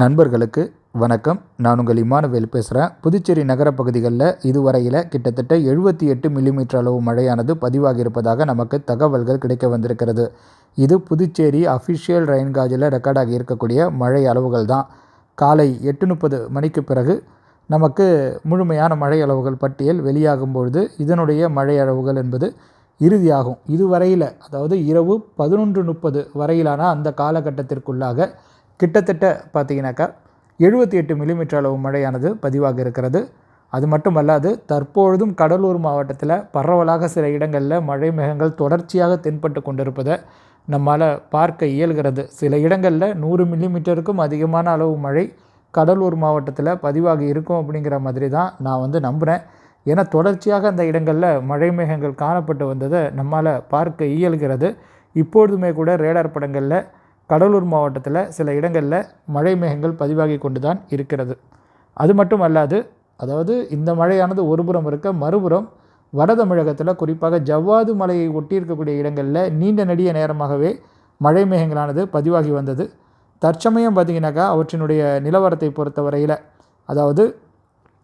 நண்பர்களுக்கு வணக்கம். நான் உங்கள் இமானுவேல் பேசுகிறேன் புதுச்சேரி நகர பகுதிகளில் இதுவரையில் கிட்டத்தட்ட எழுபத்தி எட்டு மில்லிமீட்டர் அளவு மழையானது பதிவாகி இருப்பதாக நமக்கு தகவல்கள் கிடைக்க வந்திருக்கிறது. இது புதுச்சேரி அஃபிஷியல் ரெயின் காஜில் ரெக்கார்டாகி இருக்கக்கூடிய மழை அளவுகள் தான். காலை எட்டு முப்பது மணிக்கு பிறகு நமக்கு முழுமையான மழை அளவுகள் பட்டியல் வெளியாகும் பொழுது இதனுடைய மழை அளவுகள் என்பது இறுதியாகும். இதுவரையில் அதாவது இரவு பதினொன்று முப்பது வரையிலான அந்த காலகட்டத்திற்குள்ளாக கிட்டத்தட்ட பார்த்தீங்கன்னாக்கா எழுபத்தி எட்டு மில்லிமீட்டர் அளவு மழையானது பதிவாக இருக்கிறது. அது மட்டுமல்லாது தற்பொழுதும் கடலூர் மாவட்டத்தில் பரவலாக சில இடங்களில் மழை மேகங்கள் தொடர்ச்சியாக தென்பட்டு கொண்டிருப்பதை நம்மால் பார்க்க இயல்கிறது. சில இடங்களில் நூறு மில்லிமீட்டருக்கும் அதிகமான அளவு மழை கடலூர் மாவட்டத்தில் பதிவாகி இருக்கும் அப்படிங்கிற மாதிரி தான் நான் வந்து நம்புகிறேன் ஏன்னா தொடர்ச்சியாக அந்த இடங்களில் மழை மேகங்கள் காணப்பட்டு வந்ததை நம்மால் பார்க்க இயல்கிறது. இப்பொழுதுமே கூட ரேடார் படங்களில் கடலூர் மாவட்டத்தில் சில இடங்களில் மழை மேகங்கள் பதிவாகி கொண்டு தான் இருக்கிறது. அது மட்டும் அல்லாது அதாவது இந்த மழையானது ஒருபுறம் இருக்க மறுபுறம் வட தமிழகத்தில் குறிப்பாக ஜவ்வாது மலையை ஒட்டி இருக்கக்கூடிய இடங்களில் நீண்ட நெடிய நேரமாகவே மழை மேகங்களானது பதிவாகி வந்தது. தற்சமயம் பார்த்திங்கனாக்கா அவற்றினுடைய நிலவரத்தை பொறுத்த வரையில் அதாவது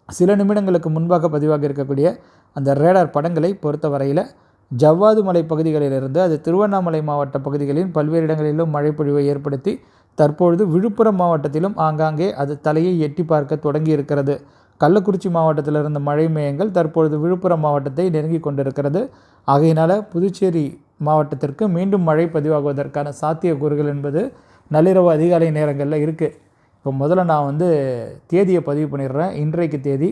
சில நிமிடங்களுக்கு முன்பாக பதிவாகி இருக்கக்கூடிய அந்த ரேடார் படங்களை பொறுத்த வரையில் ஜவ்வாது மலை பகுதிகளிலிருந்து அது திருவண்ணாமலை மாவட்ட பகுதிகளின் பல்வேறு இடங்களிலும் மழைப்பொழிவை ஏற்படுத்தி தற்பொழுது விழுப்புரம் மாவட்டத்திலும் ஆங்காங்கே அது தலையை எட்டி பார்க்க தொடங்கி இருக்கிறது கள்ளக்குறிச்சி மாவட்டத்தில் இருந்த மழை மேயங்கள் தற்பொழுது விழுப்புரம் மாவட்டத்தை நெருங்கி கொண்டிருக்கிறது. ஆகையினால் புதுச்சேரி மாவட்டத்திற்கு மீண்டும் மழை பதிவாகுவதற்கான சாத்தியக்கூறுகள் என்பது நள்ளிரவு அதிகாலை நேரங்களில் இருக்குது இப்போ முதல்ல நான் வந்து தேதியை பதிவு பண்ணிடுறேன். இன்றைக்கு தேதி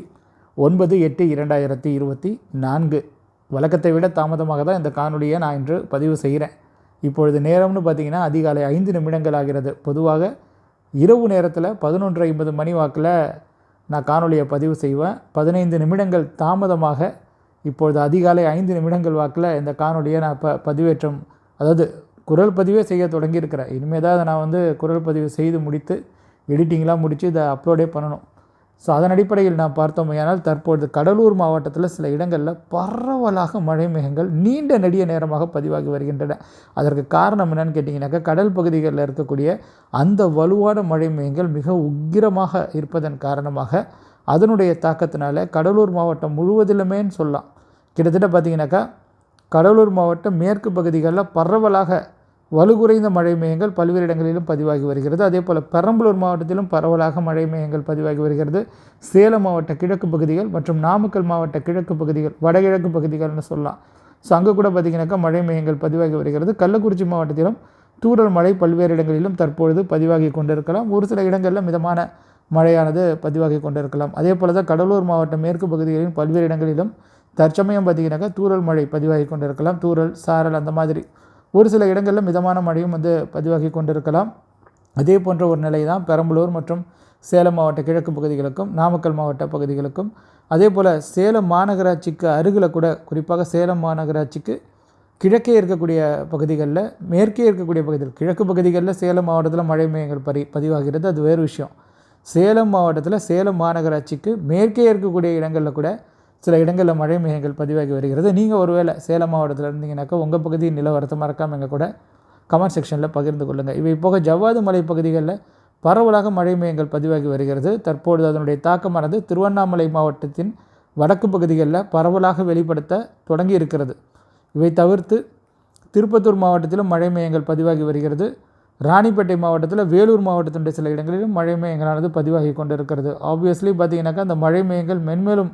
ஒன்பது எட்டு இரண்டாயிரத்தி இருபத்தி நான்கு. வழக்கத்தை விட தாமதமாக தான் இந்த காணொலியை நான் இன்று பதிவு செய்கிறேன். இப்பொழுது நேரம்னு பார்த்தீங்கன்னா அதிகாலை ஐந்து நிமிடங்கள் ஆகிறது. பொதுவாக இரவு நேரத்தில் பதினொன்று ஐம்பது மணி வாக்கில் நான் காணொலியை பதிவு செய்வேன். பதினைந்து நிமிடங்கள் தாமதமாக இப்பொழுது அதிகாலை ஐந்து நிமிடங்கள் வாக்கில் இந்த காணொலியை நான் இப்போ பதிவேற்றம் அதாவது குரல் பதிவே செய்ய தொடங்கியிருக்கிறேன். இனிமேல் தான் அதை நான் வந்து குரல் பதிவு செய்து முடித்து எடிட்டிங்லாம் முடித்து இதை அப்லோடே பண்ணணும். ஸோ அதன் அடிப்படையில் நாம் பார்த்தோமையானால் தற்பொழுது கடலூர் மாவட்டத்தில் சில இடங்களில் பரவலாக மழை மேகங்கள் நீண்ட நெடிய நேரமாக பதிவாகி வருகின்றன. அதற்கு காரணம் என்னன்னு கேட்டிங்கனாக்கா கடல் பகுதிகளில் இருக்கக்கூடிய அந்த வலுவான மழை மேகங்கள் மிக உக்கிரமாக இருப்பதன் காரணமாக அதனுடைய தாக்கத்தினால கடலூர் மாவட்டம் முழுவதிலுமேன்னு சொல்லலாம். கிட்டத்தட்ட பார்த்திங்கனாக்கா கடலூர் மாவட்டம் மேற்கு பகுதிகளில் பரவலாக வலுகுறைந்த மழை மேகங்கள் பல்வேறு இடங்களிலும் பதிவாகி வருகிறது. அதே போல் பெரம்பலூர் மாவட்டத்திலும் பரவலாக மழை மேகங்கள் பதிவாகி வருகிறது. சேலம் மாவட்ட கிழக்கு பகுதிகள் மற்றும் நாமக்கல் மாவட்ட கிழக்கு பகுதிகள் வடகிழக்கு பகுதிகள்னு சொல்லலாம். ஸோ அங்கே கூட பார்த்திங்கனாக்கா மழை மேகங்கள் பதிவாகி வருகிறது. கள்ளக்குறிச்சி மாவட்டத்திலும் தூரல் மழை பல்வேறு இடங்களிலும் தற்பொழுது பதிவாகி கொண்டிருக்கலாம். ஒரு சில இடங்களில் மிதமான மழையானது பதிவாகி கொண்டிருக்கலாம். அதே போல் தான் கடலூர் மாவட்டம் மேற்கு பகுதிகளிலும் பல்வேறு இடங்களிலும் தற்சமயம் பார்த்திங்கனாக்கா தூரல் மழை பதிவாகி கொண்டிருக்கலாம். தூரல் சாரல் அந்த மாதிரி ஒரு சில இடங்களில் மிதமான மழையும் வந்து பதிவாகி கொண்டிருக்கலாம். அதே போன்ற ஒரு நிலை தான் பெரம்பலூர் மற்றும் சேலம் மாவட்ட கிழக்கு பகுதிகளுக்கும் நாமக்கல் மாவட்ட பகுதிகளுக்கும். அதே போல் சேலம் மாநகராட்சிக்கு அருகில் கூட குறிப்பாக சேலம் மாநகராட்சிக்கு கிழக்கே இருக்கக்கூடிய பகுதிகளில் மேற்கே இருக்கக்கூடிய பகுதிகள் கிழக்கு பகுதிகளில் சேலம் மாவட்டத்தில் மழை மையங்கள் பரி பதிவாகிறது. அது வேறு விஷயம். சேலம் மாவட்டத்தில் சேலம் மாநகராட்சிக்கு மேற்கே இருக்கக்கூடிய இடங்களில் கூட சில இடங்களில் மழை மேகங்கள் பதிவாகி வருகிறது. நீங்கள் ஒருவேளை சேலம் மாவட்டத்தில் இருந்தீங்கன்னாக்கா உங்கள் பகுதியின் நிலவரத்தை மறக்காமல் எங்கள் கூட கமெண்ட் செக்ஷனில் பகிர்ந்து கொள்ளுங்கள் இவை போக ஜவ்வாது மலை பகுதிகளில் பரவலாக மழை மேகங்கள் பதிவாகி வருகிறது. தற்பொழுது அதனுடைய தாக்கமானது திருவண்ணாமலை மாவட்டத்தின் வடக்கு பகுதிகளில் பரவலாக வெளிப்படுத்த தொடங்கி இருக்கிறது. இவை தவிர்த்து திருப்பத்தூர் மாவட்டத்திலும் மழை மேகங்கள் பதிவாகி வருகிறது. ராணிப்பேட்டை மாவட்டத்தில் வேலூர் மாவட்டத்தினுடைய சில இடங்களிலும் மழை மேகங்களானது பதிவாகி கொண்டிருக்கிறது. ஆப்வியஸ்லி பார்த்திங்கனாக்கா அந்த மழை மேகங்கள் மென்மேலும்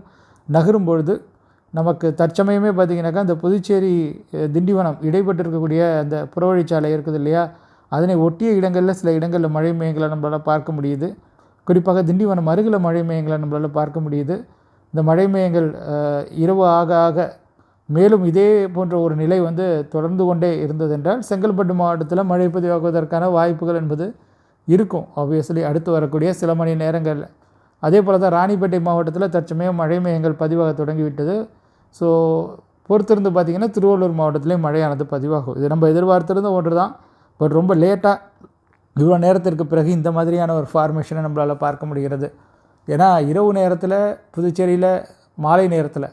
நகரும் பொழுது நமக்கு தற்சமயமே பார்த்திங்கனாக்கா அந்த புதுச்சேரி திண்டிவனம் இடைப்பட்டு இருக்கக்கூடிய அந்த புறவழிச்சாலை இருக்குது இல்லையா? அதனை ஒட்டிய இடங்களில் சில இடங்களில் மழை மேகங்களை நம்மளால் பார்க்க முடியுது. குறிப்பாக திண்டிவனம் அருகில் மழை மேகங்களை நம்மளால் பார்க்க முடியுது. இந்த மழை மேகங்கள் இரவு ஆக ஆக மேலும் இதே போன்ற ஒரு நிலை வந்து தொடர்ந்து கொண்டே இருந்ததென்றால் செங்கல்பட்டு மாவட்டத்தில் மழை பதிவாகுவதற்கான வாய்ப்புகள் என்பது இருக்கும். ஆப்வியஸ்லி அடுத்து வரக்கூடிய சில மணி நேரங்களில். அதே போல் தான் ராணிப்பேட்டை மாவட்டத்தில் தற்சமயம் மழை மையங்கள் பதிவாக தொடங்கிவிட்டது. ஸோ பொறுத்திருந்து பார்த்திங்கன்னா திருவள்ளூர் மாவட்டத்திலேயும் மழையானது பதிவாகும். இது நம்ம எதிர்பார்த்திருந்த ஒன்று தான் பட் ரொம்ப லேட்டாக இவ்வளோ நேரத்திற்கு பிறகு இந்த மாதிரியான ஒரு ஃபார்மேஷனை நம்மளால் பார்க்க முடிகிறது. ஏன்னா இரவு நேரத்தில் புதுச்சேரியில் மாலை நேரத்தில்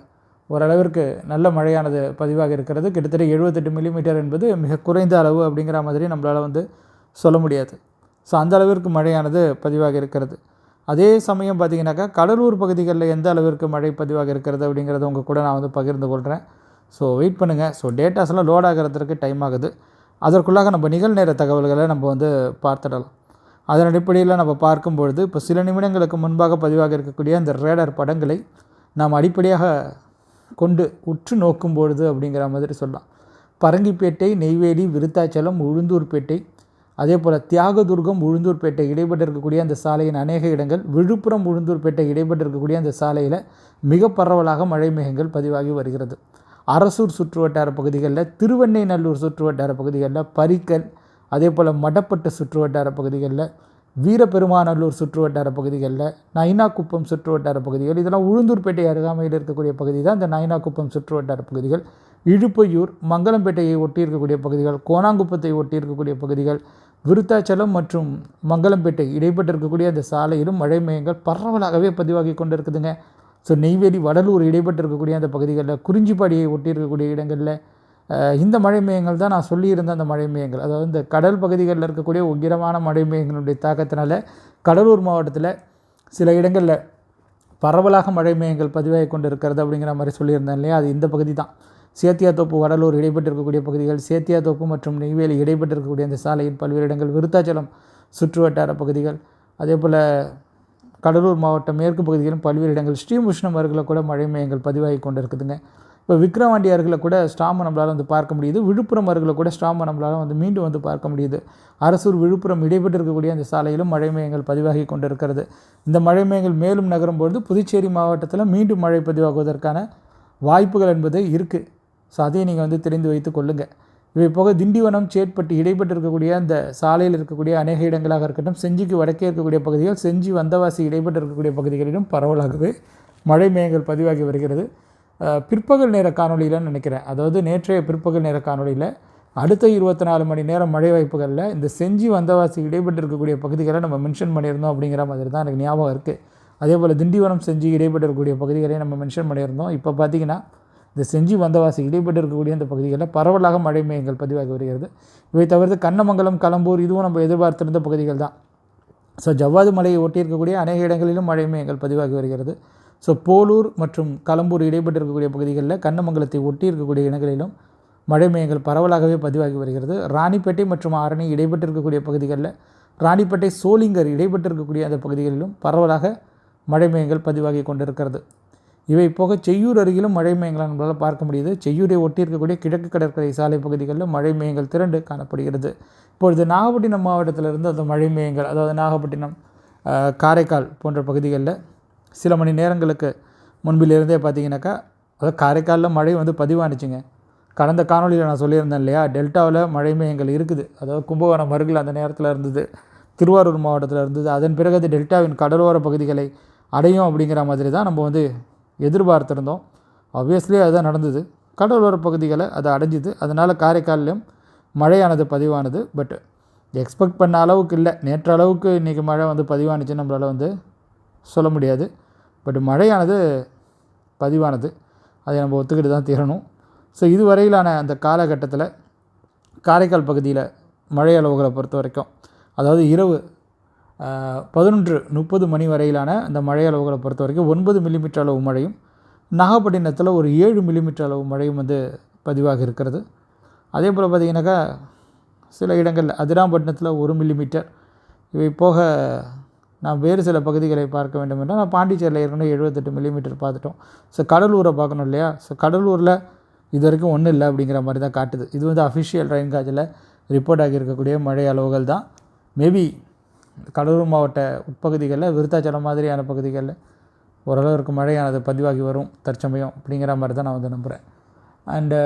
ஓரளவிற்கு நல்ல மழையானது பதிவாக இருக்கிறது. கிட்டத்தட்ட எழுபத்தெட்டு மில்லிமீட்டர் என்பது மிக குறைந்த அளவு அப்படிங்கிற மாதிரி நம்மளால் வந்து சொல்ல முடியாது. ஸோ அந்த அளவிற்கு மழையானது பதிவாக இருக்கிறது. அதே சமயம் பார்த்திங்கனாக்கா கடலூர் பகுதிகளில் எந்த அளவிற்கு மழை பதிவாக இருக்கிறது அப்படிங்கிறத உங்கள் கூட நான் வந்து பகிர்ந்து கொள்கிறேன் ஸோ வெயிட் பண்ணுங்கள் ஸோ டேட்டாஸ்லாம் லோட் ஆகிறதுக்கு டைம் ஆகுது. அதற்குள்ளாக நம்ம நிகழ்நேர தகவல்களை நம்ம வந்து பார்த்துடலாம். அதன் அடிப்படையில் நம்ம பார்க்கும்பொழுது இப்போ சில நிமிடங்களுக்கு முன்பாக பதிவாக இருக்கக்கூடிய அந்த ரேடர் படங்களை நாம் அடிப்படையாக கொண்டு உற்று நோக்கும் பொழுது அப்படிங்கிற மாதிரி சொல்லலாம். பரங்கிப்பேட்டை நெய்வேலி விருத்தாச்சலம் உளுந்தூர்பேட்டை அதே போல் தியாகதுர்கம் உளுந்தூர்பேட்டை இடைப்பட்டு இருக்கக்கூடிய அந்த சாலையின் அநேக இடங்கள் விழுப்புரம் உளுந்தூர்பேட்டை இடைப்பட்டு இருக்கக்கூடிய அந்த சாலையில் மிக பரவலாக மழை மேகங்கள் பதிவாகி வருகிறது. அரசூர் சுற்றுவட்டார பகுதிகளில் திருவெண்ணைநல்லூர் சுற்றுவட்டார பகுதிகளில் பரிக்கல் அதே போல் மடப்பட்டு சுற்றுவட்டார பகுதிகளில் வீரபெருமாநல்லூர் சுற்றுவட்டார பகுதிகளில் நைனாக்குப்பம் சுற்றுவட்டார பகுதிகள் இதெல்லாம் உளுந்தூர்பேட்டை அருகாமையில் இருக்கக்கூடிய பகுதி தான் இந்த நைனாக்குப்பம் சுற்றுவட்டார பகுதிகள். இழுப்பையூர் மங்களம்பேட்டையை ஒட்டி இருக்கக்கூடிய பகுதிகள் கோணாங்குப்பத்தை ஒட்டி இருக்கக்கூடிய பகுதிகள் விருத்தாச்சலம் மற்றும் மங்களம்பேட்டை இடைப்பட்டு இருக்கக்கூடிய அந்த சாலையிலும் மழை மையங்கள் பரவலாகவே பதிவாகி கொண்டு இருக்குதுங்க ஸோ நெய்வேலி வடலூர் இடைப்பட்டு இருக்கக்கூடிய அந்த பகுதிகளில் குறிஞ்சிப்பாடியை ஒட்டி இருக்கக்கூடிய இடங்களில் இந்த மழை மையங்கள் தான் நான் சொல்லியிருந்த அந்த மழை மையங்கள். அதாவது இந்த கடல் பகுதிகளில் இருக்கக்கூடிய உக்கிரமான மழை மையங்களுடைய தாக்கத்தினால கடலூர் மாவட்டத்தில் சில இடங்களில் பரவலாக மழை மையங்கள் பதிவாகி கொண்டு இருக்கிறது அப்படிங்கிற மாதிரி சொல்லியிருந்தேன் இல்லையா? அது இந்த பகுதி தான். சேத்தியாத்தோப்பு வடலூர் இடைப்பட்டிருக்கக்கூடிய பகுதிகள் சேத்தியாத்தோப்பு மற்றும் நெய்வேலி இடைப்பட்டிருக்கக்கூடிய அந்த சாலையின் பல்வேறு இடங்கள் விருத்தாச்சலம் சுற்றுவட்டார பகுதிகள் அதே போல் கடலூர் மாவட்டம் மேற்கு பகுதிகளும் பல்வேறு இடங்கள் ஸ்ரீமுஷ்ணம் அருகில் கூட மழை மையங்கள் பதிவாகி கொண்டு இருக்குதுங்க இப்போ விக்ரவாண்டி அருகில் கூட ஸ்டாம்பை நம்மளால் வந்து பார்க்க முடியுது. விழுப்புரம் அருகில் கூட ஸ்டாம்பை நம்மளால் வந்து மீண்டும் வந்து பார்க்க முடியுது. அரசூர் விழுப்புரம் இடைப்பட்டு இருக்கக்கூடிய அந்த சாலையிலும் மழை மையங்கள் பதிவாகி கொண்டு இருக்கிறது இந்த மழை மையங்கள் மேலும் நகரும் பொழுது புதுச்சேரி மாவட்டத்தில் மீண்டும் மழை பதிவாகுவதற்கான வாய்ப்புகள் என்பது இருக்குது ஸோ அதையும் நீங்கள் வந்து தெரிந்து வைத்து கொள்ளுங்கள் இவை போக திண்டிவனம் சேட்பட்டு இடைப்பட்டு இருக்கக்கூடிய அந்த சாலையில் இருக்கக்கூடிய அநேக இடங்களாக இருக்கட்டும் செஞ்சிக்கு வடக்கே இருக்கக்கூடிய பகுதிகள் செஞ்சி வந்தவாசி இடைப்பட்டு இருக்கக்கூடிய பகுதிகளிலும் பரவலாகவே மழை மேகங்கள் பதிவாகி வருகிறது. பிற்பகல் நேர காணொலியில் நினைக்கிறேன். அதாவது நேற்றைய பிற்பகல் நேர காணொலியில் அடுத்த இருபத்தி நாலு மணி நேரம் மழை வாய்ப்புகளில் இந்த செஞ்சி வந்தவாசி இடைப்பட்டு இருக்கக்கூடிய பகுதிகளை நம்ம மென்ஷன் பண்ணியிருந்தோம் அப்படிங்கிற மாதிரி தான் எனக்கு ஞாபகம் இருக்குது அதே போல் திண்டிவனம் செஞ்சி இடைப்பட்டு இருக்கக்கூடிய பகுதிகளையும் நம்ம மென்ஷன் பண்ணியிருந்தோம். இப்போ பார்த்திங்கன்னா இந்த செஞ்சி வந்தவாசி இடைப்பட்டு இருக்கக்கூடிய அந்த பகுதிகளில் பரவலாக மழை மையங்கள் பதிவாகி வருகிறது. இவை தவிர்த்து கண்ணமங்கலம் கலம்பூர் இதுவும் நம்ம எதிர்பார்த்திருந்த பகுதிகள் தான். ஸோ ஜவ்வாது மலையை ஒட்டி இருக்கக்கூடிய அநேக இடங்களிலும் மழை மையங்கள் பதிவாகி வருகிறது. ஸோ போலூர் மற்றும் கலம்பூர் இடைப்பட்டு இருக்கக்கூடிய பகுதிகளில் கண்ணமங்கலத்தை ஒட்டி இருக்கக்கூடிய இடங்களிலும் மழை மையங்கள் பரவலாகவே பதிவாகி வருகிறது. ராணிப்பேட்டை மற்றும் ஆரணி இடைப்பட்டு இருக்கக்கூடிய பகுதிகளில் ராணிப்பேட்டை சோளிங்கர் இடைப்பட்டு இருக்கக்கூடிய அந்த பகுதிகளிலும் பரவலாக மழை மையங்கள் பதிவாகி கொண்டிருக்கிறது. இவை போக செய்யூர் அருகிலும் மழை மையங்களை நம்மளால் பார்க்க முடியுது. செய்யூரை ஒட்டி இருக்கக்கூடிய கிழக்கு கடற்கரை சாலை பகுதிகளில் மழை மையங்கள் திரண்டு காணப்படுகிறது. இப்பொழுது நாகப்பட்டினம் மாவட்டத்திலிருந்து அந்த மழை மையங்கள் அதாவது நாகப்பட்டினம் காரைக்கால் போன்ற பகுதிகளில் சில மணி நேரங்களுக்கு முன்பிலிருந்தே பார்த்தீங்கன்னாக்கா அதாவது காரைக்காலில் மழை வந்து பதிவானுச்சுங்க. கடந்த காணொலியில் நான் சொல்லியிருந்தேன் இல்லையா டெல்டாவில் மழை மேயங்கள் இருக்குது. அதாவது கும்பகோணம் அருகில் அந்த நேரத்தில் இருந்தது திருவாரூர் மாவட்டத்தில் இருந்தது. அதன் பிறகு அது டெல்டாவின் கடலோர பகுதிகளை அடையும் அப்படிங்கிற மாதிரி தான் நம்ம வந்து எதிர்பார்த்துருந்தோம். ஆப்வியஸ்லி அதுதான் நடந்தது. கடலோர பகுதிகளை அது அடைஞ்சிது. அதனால் காரைக்காலிலும் மழையானது பதிவானது. பட் எக்ஸ்பெக்ட் பண்ண அளவுக்கு இல்லை. நேற்று அளவுக்கு இன்றைக்கி மழை வந்து பதிவானுச்சுன்னு நம்மளால் வந்து சொல்ல முடியாது. பட் மழையானது பதிவானது. அதை நம்ம ஒத்துக்கிட்டு தான் தீரணும். ஸோ இதுவரையிலான அந்த காலகட்டத்தில் காரைக்கால் பகுதியில் மழை அளவுகளை பொறுத்த வரைக்கும் அதாவது இரவு பதினொன்று முப்பது மணி வரையிலான அந்த மழை அளவுகளை பொறுத்த வரைக்கும் ஒன்பது மில்லிமீட்டர் அளவு மழையும் நாகப்பட்டினத்தில் ஒரு ஏழு மில்லிமீட்டர் அளவு மழையும் வந்து பதிவாக இருக்கிறது. அதே போல் பார்த்திங்கனாக்கா சில இடங்களில் அதிராம்பட்டினத்தில் ஒரு மில்லிமீட்டர் இவை போக நான் வேறு சில பகுதிகளை பார்க்க வேண்டும் என்றால் நான் பாண்டிச்சேரியில் ஏற்கனவே எழுபத்தெட்டு மில்லிமீட்டர் பார்த்துட்டோம். ஸோ கடலூரை பார்க்கணும் இல்லையா? ஸோ கடலூரில் இது வரைக்கும் ஒன்றும் இல்லை அப்படிங்கிற மாதிரி தான் காட்டுது. இது வந்து அஃபிஷியல் ரெயின் காஜில் ரிப்போர்ட் ஆகியிருக்கக்கூடிய மழை அளவுகள் தான். மேபி கடலூர் மாவட்ட உட்பகுதிகளில் விருத்தாச்சலம் மாதிரியான பகுதிகளில் ஓரளவிற்கு மழையானது பதிவாகி வரும் தற்சமயம் அப்படிங்கிற மாதிரி தான் நான் வந்து நம்புகிறேன் அண்டு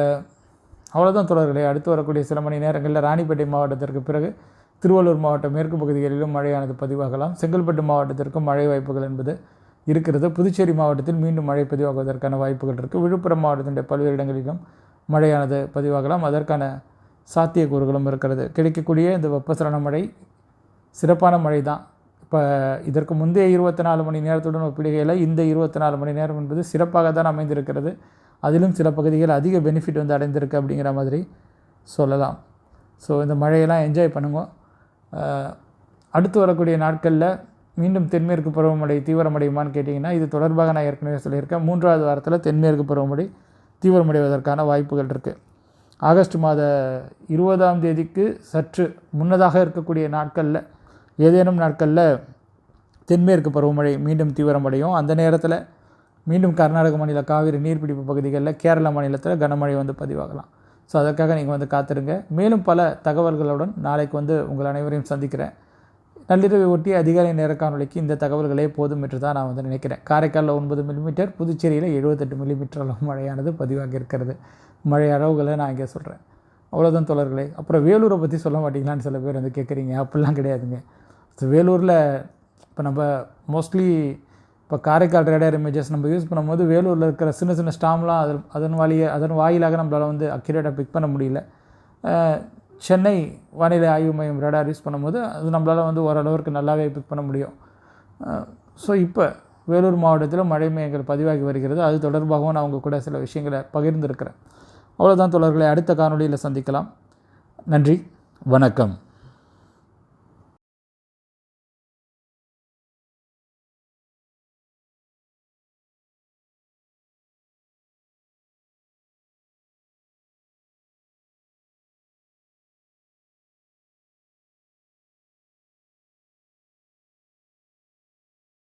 அவ்வளோதான் தொடர்களே அடுத்து வரக்கூடிய சில மணி நேரங்களில் ராணிப்பேட்டை மாவட்டத்திற்கு பிறகு திருவள்ளூர் மாவட்ட மேற்கு பகுதிகளிலும் மழையானது பதிவாகலாம். செங்கல்பட்டு மாவட்டத்திற்கும் மழை வாய்ப்புகள் என்பது இருக்கிறது. புதுச்சேரி மாவட்டத்தில் மீண்டும் மழை பதிவாகுவதற்கான வாய்ப்புகள் இருக்குது விழுப்புரம் மாவட்டத்தினுடைய பல்வேறு இடங்களிலும் மழையானது பதிவாகலாம். அதற்கான சாத்தியக்கூறுகளும் இருக்கிறது. கிடைக்கக்கூடிய இந்த வெப்பசலன மழை சிறப்பான மழை தான் இப்போ இதற்கு முந்தைய இருபத்தி நாலு மணி நேரத்துடன் ஒப்பிடுகையில் இந்த இருபத்தி நாலு மணி நேரம் என்பது சிறப்பாக தான் அமைந்திருக்கிறது. அதிலும் சில பகுதிகள் அதிக பெனிஃபிட் வந்து அடைந்திருக்கு அப்படிங்கிற மாதிரி சொல்லலாம். ஸோ இந்த மழையெல்லாம் என்ஜாய் பண்ணுங்க. அடுத்து வரக்கூடிய நாட்களில் மீண்டும் தென்மேற்கு பருவமழை தீவிரமடையுமான்னு கேட்டிங்கன்னா இது தொடர்பாக நான் ஏற்கனவே சொல்லியிருக்கேன். மூன்றாவது வாரத்தில் தென்மேற்கு பருவமழை தீவிரமடைவதற்கான வாய்ப்புகள் இருக்குது ஆகஸ்ட் மாத இருபதாம் தேதிக்கு சற்று முன்னதாக இருக்கக்கூடிய நாட்களில் ஏதேனும் நாட்களில் தென்மேற்கு பருவமழை மீண்டும் தீவிரமடையும். அந்த நேரத்தில் மீண்டும் கர்நாடக மாநில காவிரி நீர்பிடிப்பு பகுதிகளில் கேரள மாநிலத்தில் கனமழை வந்து பதிவாகலாம். ஸோ அதற்காக நீங்கள் வந்து காத்திருங்க. மேலும் பல தகவல்களுடன் நாளைக்கு வந்து உங்கள் அனைவரையும் சந்திக்கிறேன். நள்ளிரவை ஒட்டி அதிகாலை நேர காணொலிக்கு இந்த தகவல்களே போதும் என்று தான் நான் வந்து நினைக்கிறேன். காரைக்காலில் ஒன்பது மில்லிமீட்டர் புதுச்சேரியில் எழுபத்தெட்டு மில்லிமீட்டர் அளவு மழையானது பதிவாகியிருக்கிறது மழை அளவுகளை நான் இங்கே சொல்கிறேன் அவ்வளோதான் தொடர்களே அப்புறம் வேலூரை பற்றி சொல்ல மாட்டீங்களான்னு சில பேர் வந்து கேட்குறீங்க அப்படிலாம் கிடையாதுங்க. ஸோ வேலூரில் இப்போ நம்ம மோஸ்ட்லி இப்போ காரைக்கால் ரேடார் இமேஜஸ் நம்ம யூஸ் பண்ணும்போது வேலூரில் இருக்கிற சின்ன சின்ன ஸ்டாம்லாம் அது அதன் வழியை அதன் வாயிலாக நம்மளால் வந்து அக்யூரேட்டாக பிக் பண்ண முடியல. சென்னை வானிலை ஆய்வு மையம் ரேடார் யூஸ் பண்ணும்போது அது நம்மளால் வந்து ஓரளவுக்கு நல்லாவே பிக் பண்ண முடியும். ஸோ இப்போ வேலூர் மாவட்டத்தில் மழை மையங்கள் பதிவாகி வருகிறது. அது தொடர்பாகவும் நான் உங்கள் கூட சில விஷயங்களை பகிர்ந்திருக்கிறேன். அவ்வளோதான் தொடர்களை அடுத்த காணொலியில் சந்திக்கலாம். நன்றி வணக்கம்.